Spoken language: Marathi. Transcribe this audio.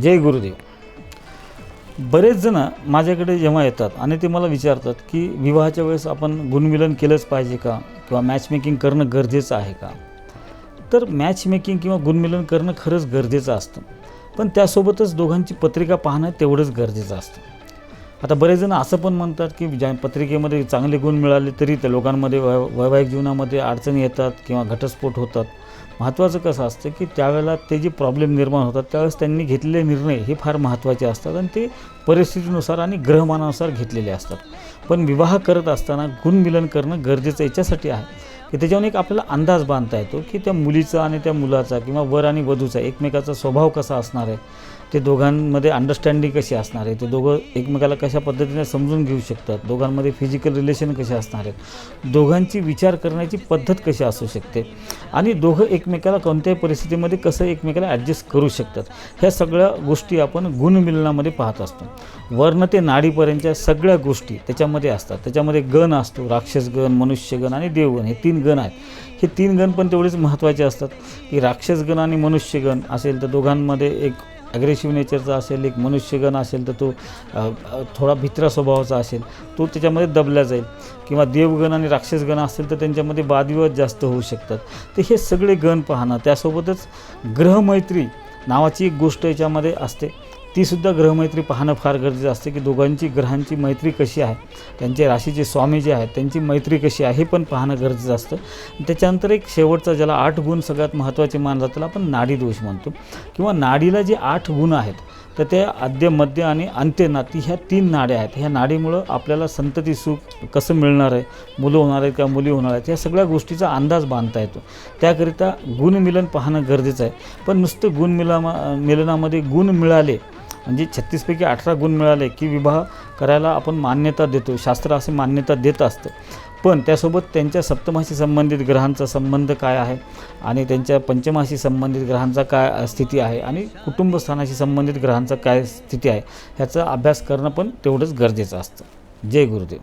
जय गुरुदेव. बरेच जण माझ्याकडे जेव्हा येतात आणि ते मला विचारतात की विवाहाच्या वेळेस आपण गुणमिलन केलंच पाहिजे का? किंवा मॅचमेकिंग करणं गरजेचं आहे का? तर मॅचमेकिंग किंवा गुणमिलन करणं खरंच गरजेचं असतं. पण त्यासोबतच दोघांची पत्रिका पाहणं तेवढंच गरजेचं असतं. आता बरेच जण असं पण म्हणतात की ज्या पत्रिकेमध्ये चांगले गुण मिळाले तरी त्या लोकांमध्ये वै वैवाहिक जीवनामध्ये अडचणी येतात किंवा घटस्फोट होतात. महत्त्वाचं कसं असतं की त्यावेळेला ते जे प्रॉब्लेम निर्माण होतात त्यावेळेस त्यांनी घेतलेले निर्णय हे फार महत्त्वाचे असतात आणि ते परिस्थितीनुसार आणि ग्रहमानानुसार घेतलेले असतात. पण विवाह करत असताना गुणमिलन करणं गरजेचं याच्यासाठी आहे. की त्याच्यावर एक आपल्याला अंदाज बांधता येतो की त्या मुलीचा आणि त्या मुलाचा किंवा वर आणि वधूचा एकमेकाचा स्वभाव कसा असणार आहे. ते दोघांमध्ये अंडरस्टँडिंग कशी असणार आहे? ते दोघं एकमेकाला कशा पद्धतीने समजून घेऊ शकतात? दोघांमध्ये फिजिकल रिलेशन कसे असणार आहेत? दोघांची विचार करण्याची पद्धत कशी असू शकते? आणि दोघं एकमेकाला कोणत्याही परिस्थितीमध्ये कसं एकमेकाला ॲडजस्ट करू शकतात? ह्या सगळ्या गोष्टी आपण गुणमिलनामध्ये पाहत असतो. वर्ण ते नाडीपर्यंतच्या सगळ्या गोष्टी त्याच्यामध्ये असतात. त्याच्यामध्ये गण असतो. राक्षस गण मनुष्यगण आणि देवगण हे तीन गण आहेत. हे तीन गण पण तेवढेच महत्त्वाचे असतात. की राक्षसगण आणि मनुष्यगण असेल तर दोघांमध्ये एक ॲग्रेसिव्ह नेचरचा असेल एक मनुष्यगण असेल तर तो थोडा भित्रा स्वभावाचा असेल तो त्याच्यामध्ये दबला जाईल. किंवा देवगण आणि राक्षसगण असेल तर त्यांच्यामध्ये वादविवाद जास्त होऊ शकतात. तर हे सगळे गण पाहणं त्यासोबतच ग्रहमैत्री नावाची एक गोष्ट याच्यामध्ये असते. तीसुद्धा ग्रहमैत्री पाहणं फार गरजेचं असते की दोघांची ग्रहांची मैत्री कशी आहे त्यांचे राशीचे स्वामी जे आहेत त्यांची मैत्री कशी आहे हे पण पाहणं गरजेचं असतं. त्याच्यानंतर एक शेवटचा ज्याला आठ गुण सगळ्यात महत्त्वाचे मानला त्याला आपण नाडी दोष म्हणतो. किंवा नाडीला जे आठ गुण आहेत तर त्या आद्य मध्य आणि अंत्यनाती ह्या तीन नाड्या आहेत. ह्या नाडीमुळं आपल्याला संतती सुख कसं मिळणार आहे मुलं होणार आहेत का मुली होणार आहेत ह्या सगळ्या गोष्टीचा अंदाज बांधता येतो. त्याकरिता गुणमिलन पाहणं गरजेचं आहे. पण नुसतं गुणमिलामा मिलनामध्ये गुण मिळाले म्हणजे छत्तीसपैकी अठरा गुण मिळाले की विवाह करायला आपण मान्यता देतो. शास्त्र असे मान्यता देत असतं. पण त्यासोबत त्यांच्या सप्तमाशी संबंधित ग्रहांचा संबंध काय आहे? आणि त्यांच्या पंचमाशी संबंधित ग्रहांचा काय स्थिती आहे? आणि कुटुंबस्थानाशी संबंधित ग्रहांचा काय स्थिती आहे? ह्याचा अभ्यास करणं पण तेवढंच गरजेचं असतं. जय गुरुदेव.